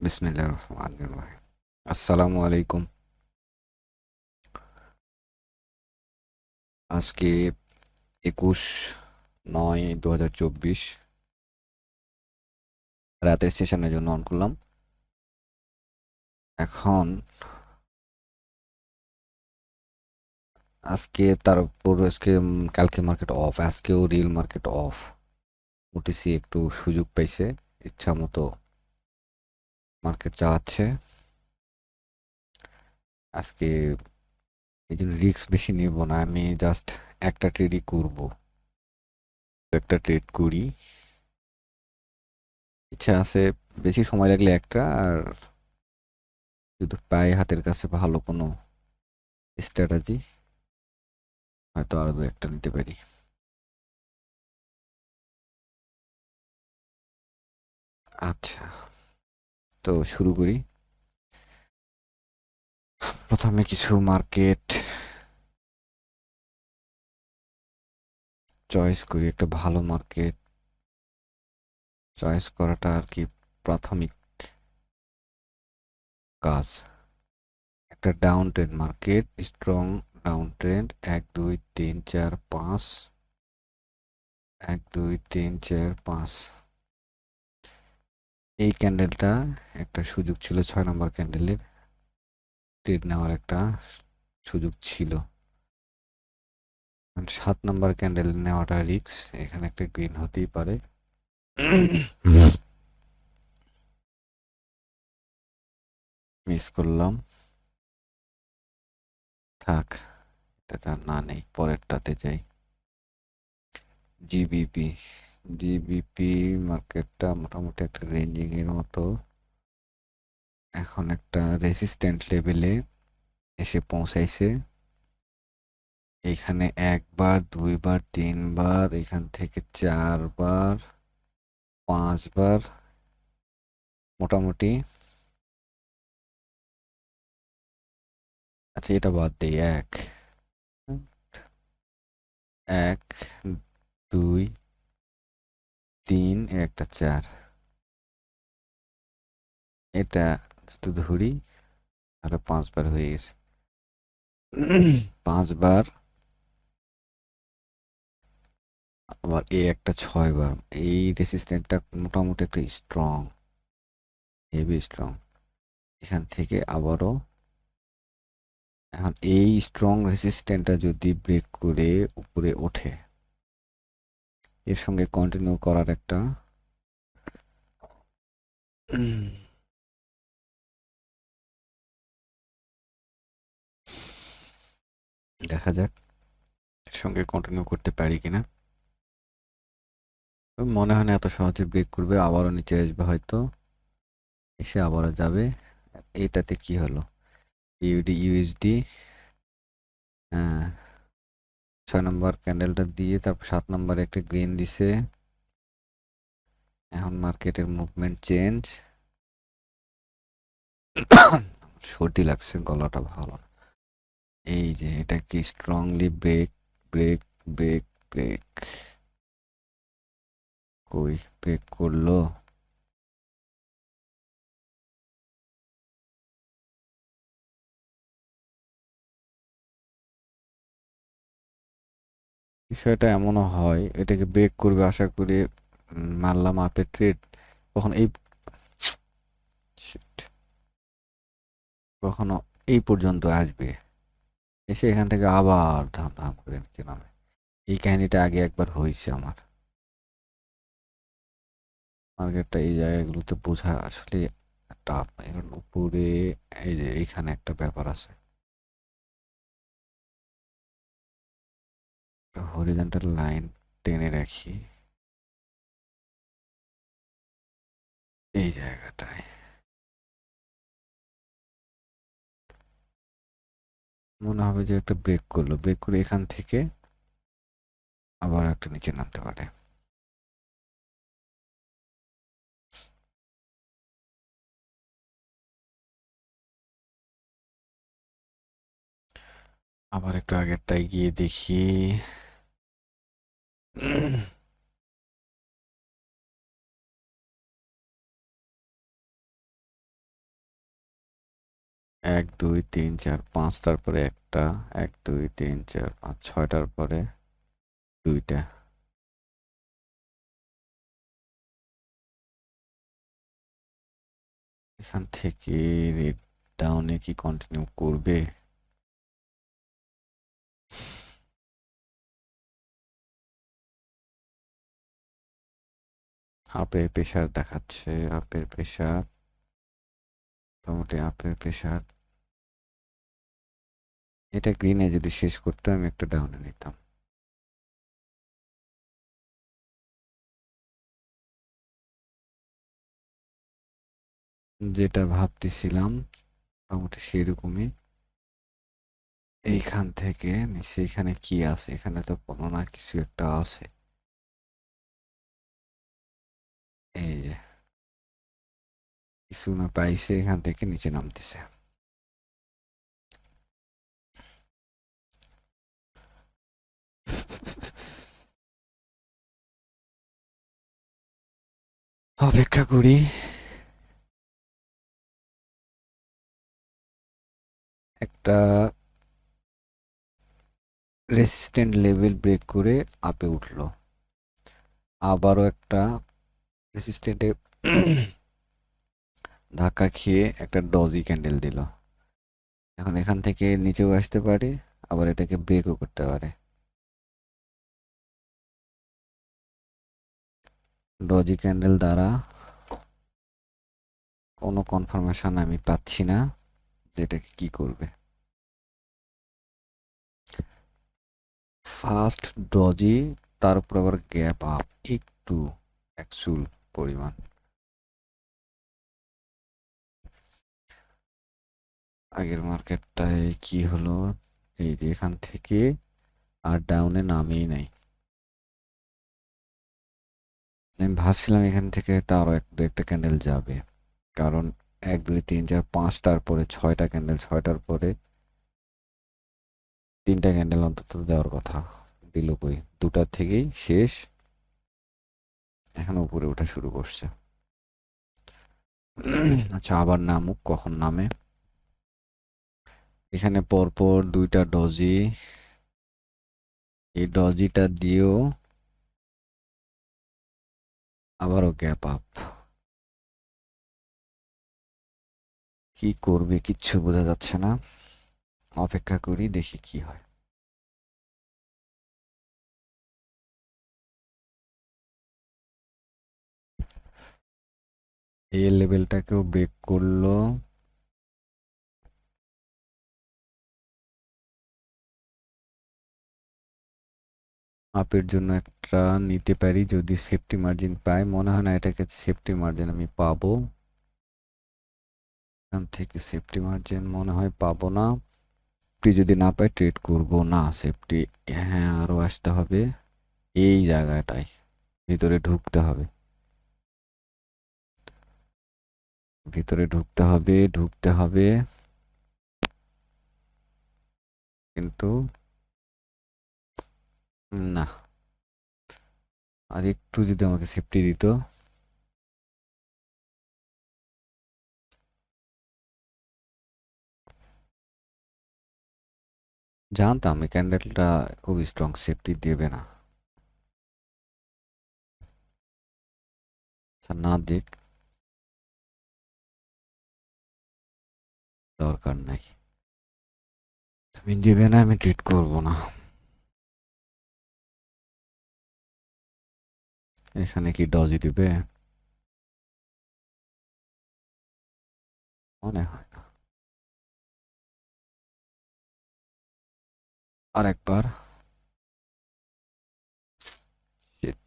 বিসমিল্লাহ রহমান রহিম। আসসালামু আলাইকুম আজকে একুশ নয় দু হাজার চব্বিশ। রাতের সেশনের জন্য অন করলাম। এখন আজকে তার উপর আজকে কালকে মার্কেট অফ আজকেও রিল মার্কেট অফ ওটিসি একটু সুযোগ পাইছে ইচ্ছা মতো মার্কেট চালাচ্ছে। আজকে এই জন্য রিস্ক বেশি নিব না, আমি জাস্ট একটা ট্রেডই করব। একটা ট্রেড করি। ইচ্ছা আছে বেশি সময় লাগলে একটা, আর যদি পাই হাতের কাছে ভালো কোনো স্ট্র্যাটাজি হয়তো আরও দু একটা নিতে পারি। আচ্ছা। তো শুরু করি। প্রথমে কিছু মার্কেট চয়েস করি, একটা ভালো মার্কেট। চয়েস করাটা আর কি প্রাথমিক কাজ। একটা down trend market, strong down trend, এক, দুই, তিন, চার, পাঁচ। এক, দুই, তিন, চার, পাঁচ। এই ক্যান্ডেলটা একটা সুযোগ ছিল, ছয় নম্বর ক্যান্ডেলের ট্রেড নেওয়ার একটা সুযোগ ছিল। সাত নম্বর ক্যান্ডেল নেওয়াটা রিক্স এখানে একটা গ্রিন হতেই পারে। মিস করলাম। থাক, এটা না নেই, পরেরটাতে যাই। জিবিপি জিবিপি মার্কেটটা মোটামুটি একটা রেঞ্জিং এর মতো। এখন একটা রেসিস্ট্যান্ট লেভেলে এসে পৌঁছাইছে। এখানে একবার, দুইবার, তিনবার, এখান থেকে চারবার, পাঁচবার মোটামুটি। আচ্ছা এটা বাদ দিই, এক। এক, দুই তিন, একটা চার। এটা যদি ধরি তাহলে পাঁচবার হয়ে গেছে। পাঁচবার। আবার এই একটা ছয়বার। এই রেসিস্ট্যান্টটা মোটামুটি একটা স্ট্রং হেভি স্ট্রং এখান থেকে আবারও। এখন এই স্ট্রং রেসিস্ট্যান্টটা যদি ব্রেক করে উপরে ওঠে এর সঙ্গে কন্টিনিউ করার একটা দেখা যাক এর সঙ্গে কন্টিনিউ করতে পারি কিনা। মনে হয় না এত সহজে ব্রেক করবে, আবারও নিচে আসবে হয়তো। এসে আবারও যাবে। এটাতে কি হলো? ইউডি ইউএসডি হ্যাঁ। ছয় নম্বর ক্যান্ডেলটা দিয়ে তারপর সাত নম্বরে একটা গ্রিন দিছে। এখন মার্কেটের মুভমেন্ট চেঞ্জ সর্দি লাগছে, গলাটা ভালো এই যে, এটা কি strongly break break break break কই ব্রেক করল? বিষয়টা এমনও হয়, এটাকে ব্রেক করবে আশা করি মারলাম আপে ট্রেড কখন এই. কখনো এই পর্যন্ত আসবে। এসে এখান থেকে আবার ধাম ধাম করে নিচে নামে। এই কাহিনীটা আগে একবার হয়েছে আমার। মার্কেটটা এই জায়গাগুলোতে বোঝা আসলে টাফ উপরে, এই যে এইখানে একটা ব্যাপার আছে। হরিজন্টাল লাইন টেনে রাখি। এই জায়গাটায়। মনে হবে যে একটা ব্রেক করল। ব্রেক করে এখান থেকে আবার একটা নিচে নামতে পারে। আবার একটু আগেরটায় গিয়ে দেখি। এক, দুই, তিন, চার, পাঁচ, তারপরে একটা। এক, দুই, তিন, চার, পাঁচ, ছয়টার পরে দুইটা। এখান থেকে রেড ডাউনে কি কন্টিনিউ করবে? আপের প্রেশার দেখাচ্ছে, আপের প্রেশার। মোটামুটি আপের প্রেশার। এটা গ্রিনে যদি শেষ করতে, আমি একটা ডাউনে নিতাম। যেটা ভাবতেছিলাম, মোটামুটি সেরকমই। এইখান থেকে নিচে এখানে কি আছে? এখানে তো কোনো না কিছু একটা আছে। এখান থেকে নিচে নামতেছে অপেক্ষা করি একটা রেসিস্ট্যান্ট লেভেল ব্রেক করে আপে উঠল আবারও একটা রেসিস্ট্যান্টে ধাক্কা খেয়ে একটা ডজি ক্যান্ডেল দিল। এখন এখান থেকে নিচেও আসতে পারে, আবার এটাকে ব্রেকও করতে পারে। ডজি ক্যান্ডেল দ্বারা কোনো কনফার্মেশন আমি পাচ্ছি না যে এটাকে কি করবে। ফার্স্ট ডজি তার উপর আবার গ্যাপ আপ একটু অ্যাকচুয়াল পরিমাণ। আগের মার্কেটটায় কি হলো? এই যে এখান থেকে আর ডাউনে নামেই নাই। আমি ভাবছিলাম এখান থেকে তারও এক দু একটা ক্যান্ডেল যাবে। কারণ এক, দুই, তিন, চার, পাঁচটার পরে ছয়টা ক্যান্ডেল ছয়টার পরে তিনটা ক্যান্ডেল অন্তত দেওয়ার কথা। দিল কই দুটার থেকেই শেষ। এখন উপরে ওঠা শুরু করছে। আচ্ছা আবার নামুক, কখন নামে? এখানে পরপর দুইটা ডজি। এই ডজিটা দিয়েও আবারও গ্যাপ আপ। কি করবে, কিচ্ছু বোঝা যাচ্ছে না। অপেক্ষা করি, দেখি কি হয়। এই লেভেলটাকেও ব্রেক করল। আপের জন্য একটা নিতে পারি যদি সেফটি মার্জিন পাই। মনে হয় না এটাকে সেফটি মার্জিন আমি পাবো। এখান থেকে সেফটি মার্জিন মনে হয় পাবো না। যদি না পাই ট্রেড করব না সেফটি হ্যাঁ আরও আসতে হবে। এই জায়গাটায়। ভিতরে ঢুকতে হবে। ভিতরে ঢুকতে হবে ঢুকতে হবে। কিন্তু না। আর একটু যদি আমাকে সেফটি দিত। জানতাম এই ক্যান্ডেলটা খুব স্ট্রং সেফটি দেবে না। আচ্ছা, না দেখ। দরকার নাই। তুমি দেবে না, আমি ট্রিট করব না। এখানে কি ডজি দিবে? মনে হয় না। আরেকবার। শিট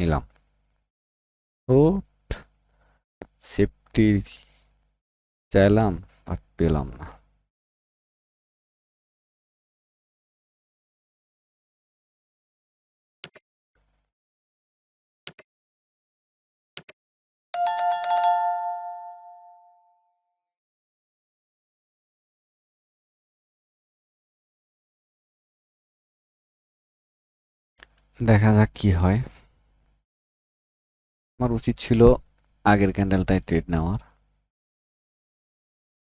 নিলাম। ও সেফটি চাইলাম বাট পেলাম না। দেখা যাক কি হয়। আমার উচিত ছিল আগের ক্যান্ডেলটায় ট্রেড নেওয়ার।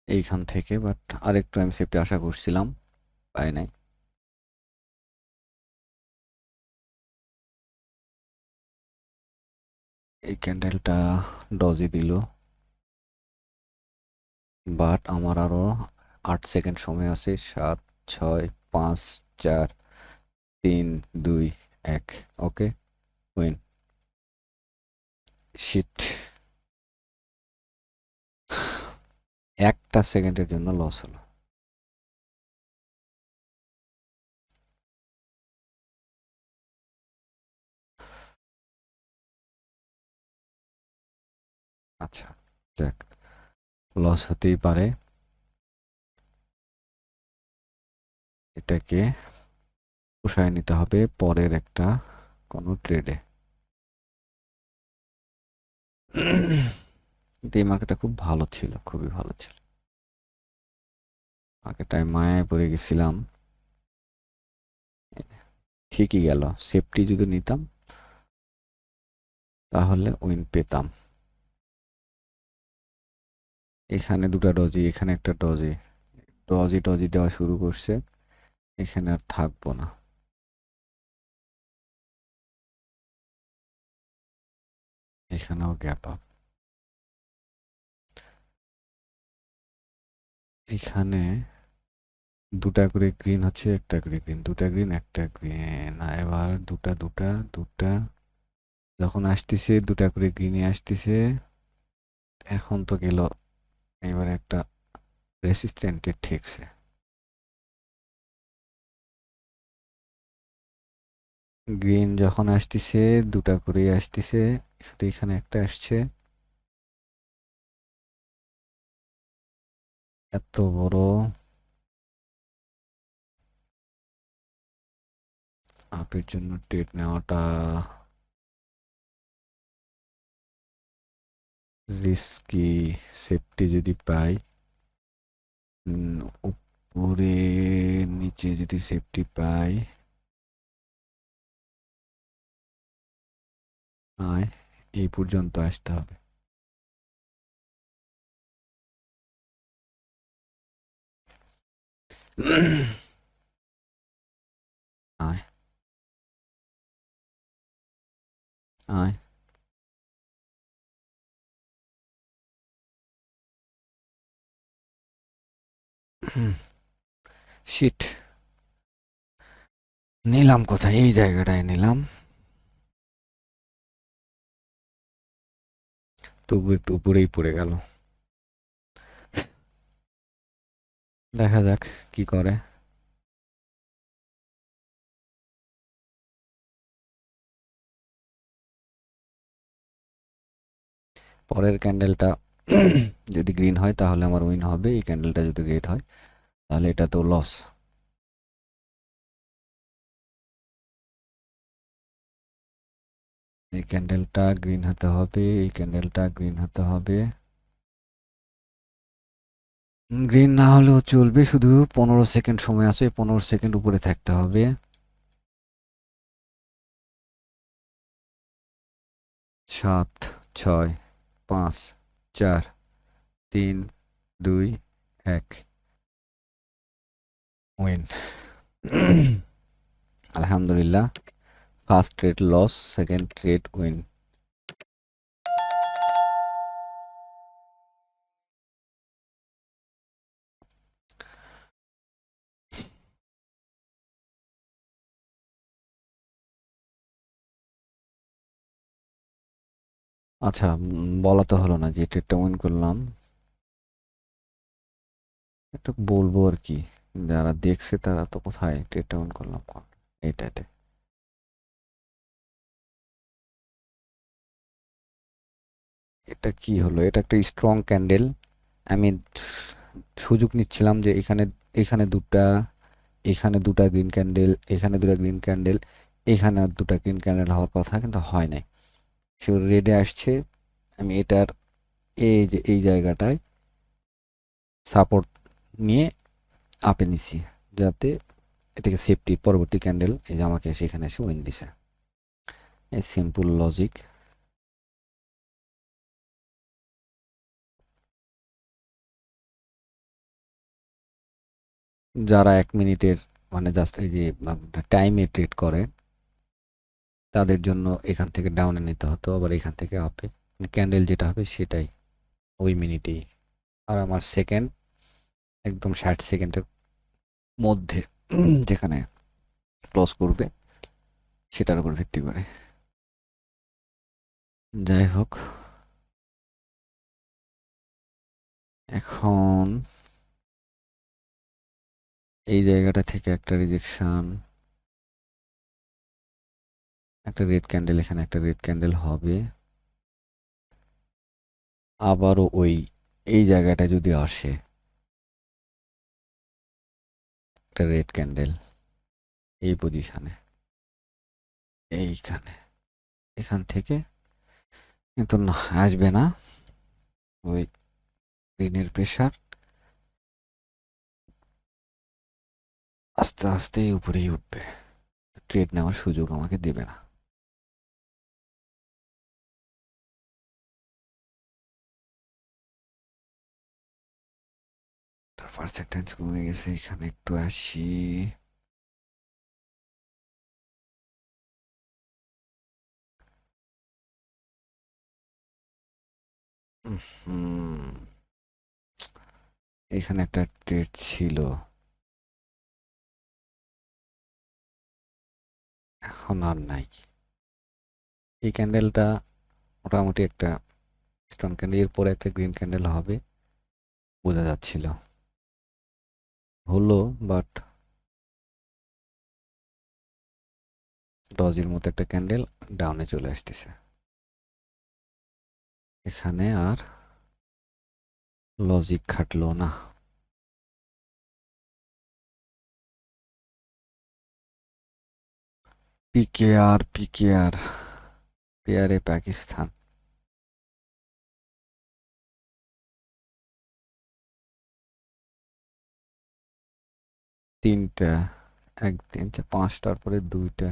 এইখান থেকে বাট আরেকটু আমি সেফটি আশা করছিলাম, পাই নাই। এই ক্যান্ডেলটা ডজি দিল। বাট আমার আরও আট সেকেন্ড সময় আছে, সাত, ছয়, পাঁচ, চার, তিন, দুই, এক ওকে উইন শিট একটা সেকেন্ডের জন্য লস হলো। আচ্ছা যাক লস হতেই পারে। এটাকে পোষায় নিতে হবে পরের একটা কোনো ট্রেডে কিন্তু এই মার্কেটটা খুব ভালো ছিল, খুবই ভালো ছিল। মার্কেটটায় মায়ায় পড়ে গেছিলাম। ঠিকই গেল সেফটি যদি নিতাম, তাহলে উইন পেতাম। এখানে দুটা ডজি এখানে একটা ডজি ডজি টজি দেওয়া শুরু করছে, এখানে আর থাকব না। এখানেও গ্যাপ আপ এখানে দুটা করে গ্রিন হচ্ছে, একটা করে গ্রিন দুটা গ্রিন একটা গ্রিন এবার দুটা দুটা দুটা যখন আসতেছে, দুটা করে গ্রিনে আসতেছে, এখন তো গেল, এবার একটা রেসিস্ট্যান্টে ঠেকছে। গ্রিন যখন আসতেছে, দুটা করে আসতেছে, শুধু এখানে একটা আসছে। এত বড়। আপের জন্য ট্রেড নেওয়াটা রিস্কি, সেফটি যদি পাই। উপরে, নিচে যদি সেফটি পাই। আয় এই পর্যন্ত আসতে হবে। আয়। আয়। নিলাম কোথায়? এই জায়গাটায় নিলাম। তবু একটু উপরেই পড়ে গেল। দেখা যাক কি করে। পরের ক্যান্ডেলটা যদি গ্রিন হয়, তাহলে আমার উইন হবে। এই ক্যান্ডেলটা যদি রেড হয়, তাহলে এটা তো লস এই ক্যান্ডেলটা গ্রিন হতে হবে, এই ক্যান্ডেলটা গ্রিন হতে হবে। গ্রিন না হলেও চলবে, শুধু পনেরো সেকেন্ড সময় আছে, পনেরো সেকেন্ড উপরে থাকতে হবে। সাত, ছয়, পাঁচ, চার, তিন, দুই, এক। উইন আলহামদুলিল্লাহ। First trade loss second trade win আচ্ছা বলা তো হলো না যে ট্রেডটা উইন করলাম। একটু বলব আর কি, যারা দেখছে তারা তো কোথায় ট্রেডটা উইন করলাম এইটাতে। এটা কি হলো? এটা একটা স্ট্রং ক্যান্ডেল আমি সুযোগ নিচ্ছিলাম যে এখানে এখানে দুটা এখানে দুটা গ্রিন ক্যান্ডেল এখানে দুটা গ্রিন ক্যান্ডেল এখানে দুটা গ্রিন ক্যান্ডেল হওয়ার কথা কিন্তু হয় নাই। সে রেডে আসছে, আমি এটার এই যে, এই জায়গাটায় সাপোর্ট নিয়ে আপে নিছি যাতে এটাকে সেফটি পরবর্তী ক্যান্ডেল এই যে আমাকে সেখানে এসে উইন দিছে। এই সিম্পল লজিক যারা এক মিনিটের মানে জাস্ট এই যে টাইমে ট্রেড করে, তাদের জন্য এখান থেকে ডাউনে নিতে হতো, আবার এখান থেকে আপে ক্যান্ডেল যেটা হবে সেটাই ওই মিনিটেই। আর আমার সেকেন্ড একদম ষাট সেকেন্ডের মধ্যে যেখানে ক্লোজ করবে, সেটার উপর ভিত্তি করে। যাই হোক। এখন এই জায়গাটা থেকে একটা রিজেকশন একটা রেড ক্যান্ডেল এখানে একটা রেড ক্যান্ডেল হবে। আবারও ওই, এই জায়গাটা যদি আসে, একটা রেড ক্যান্ডেল এই পজিশানে এইখানে, এখান থেকে, কিন্তু না, আসবে না। ওই ঋণের প্রেশার আস্তে আস্তে উপরেই উঠবে। ট্রেড নেওয়ার সুযোগ আমাকে দেবে না। পার্সেন্টেজ কমে গেছে, এখানে একটু আসি। এখানে একটা ট্রেড ছিল। এখন আর নাই। এই ক্যান্ডেলটা মোটামুটি একটা স্ট্রং ক্যান্ডেল এরপরে একটা গ্রিন ক্যান্ডেল হবে, বোঝা যাচ্ছিল। হলো বাট ডজের মতো একটা ক্যান্ডেল ডাউনে চলে আসতেছে। এখানে আর লজিক খাটলো না। পিকে আর পিকে আর পেয়ারে পাকিস্তান তিনটা, এক তিনটা পাঁচটার পরে দুইটা।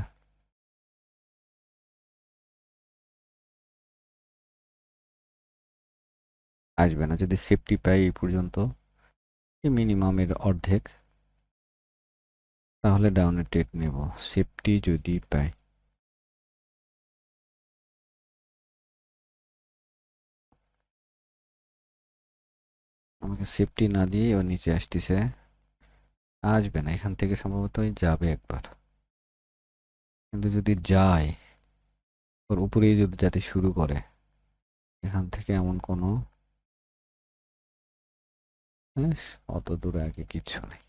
আসবে না, যদি সেফটি পাই এই পর্যন্ত মিনিমামের অর্ধেক। তাহলে ডাউনে টেট নেব। সেফটি যদি পাই। আমাকে সেফটি না দিয়ে ও নিচে আসতেছে। আসবে না, এখান থেকে সম্ভবত যাবে একবার। কিন্তু যদি যায়, ওর উপরেই যদি যাতে শুরু করে, এখান থেকে এমন কোনো অত দূরে আগে কিচ্ছু নেই।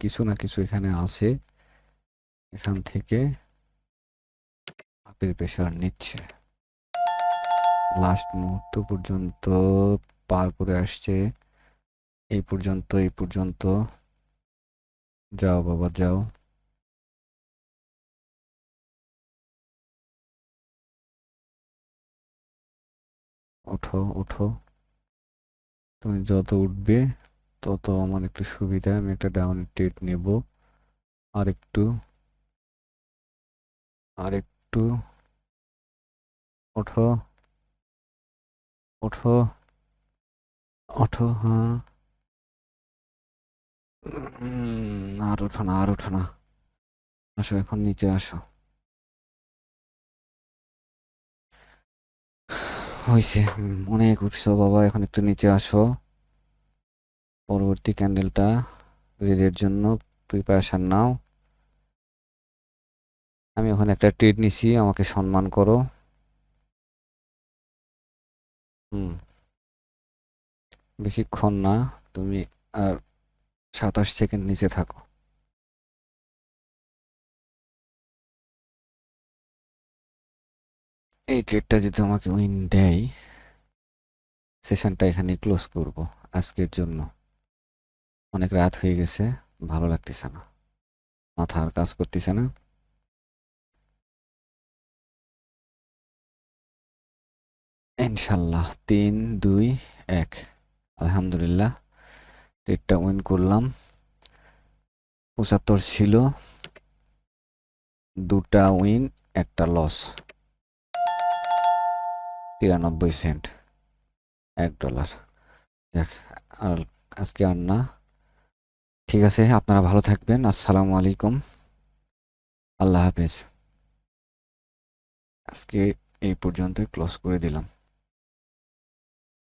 কিছু না কিছু এখানে আছে। এখান থেকে হাতের প্রেশার নিচ্ছে। লাস্ট মুহূর্ত পর্যন্ত পার করে আসছে। এই পর্যন্ত এই পর্যন্ত। যাও বাবা, যাও। ওঠো ওঠো। তুমি যত উঠবে তত আমার একটু সুবিধা, আমি একটা ডাউন টেট নেব। আর একটু আর একটু ওঠো ওঠো ওঠো হ্যাঁ। আর ওঠো না, আর ওঠো না। আসো, এখন নিচে আসো। হয়েছে অনেক উঠছো বাবা, এখন একটু নিচে আসো। পরবর্তী ক্যান্ডেলটা রেডের জন্য প্রিপারেশান নাও। আমি ওখানে একটা ট্রেড নিছি, আমাকে সম্মান করো। হুম। বেশিক্ষণ না, তুমি আর সাতাশ সেকেন্ড নিচে থাকো। এই ট্রেডটা যদি আমাকে উইন দেয় সেশনটা এখানে ক্লোজ করব, আজকের জন্য। অনেক রাত হয়ে গেছে, ভালো লাগতেছে না। মাথা আর কাজ করতেছে না। ইনশাল্লাহ তিন, দুই, এক। আলহামদুলিল্লাহ ট্রেডটা উইন করলাম। পঁচাত্তর ছিল। দুটা উইন একটা লস তিরানব্বই সেন্ট এক ডলার দেখ আর আজকে আর না। ঠিক আছে, আপনারা ভালো থাকবেন, আসসালামু আলাইকুম। আল্লাহ হাফেজ। আজকে এই পর্যন্তই, ক্লোজ করে দিলাম।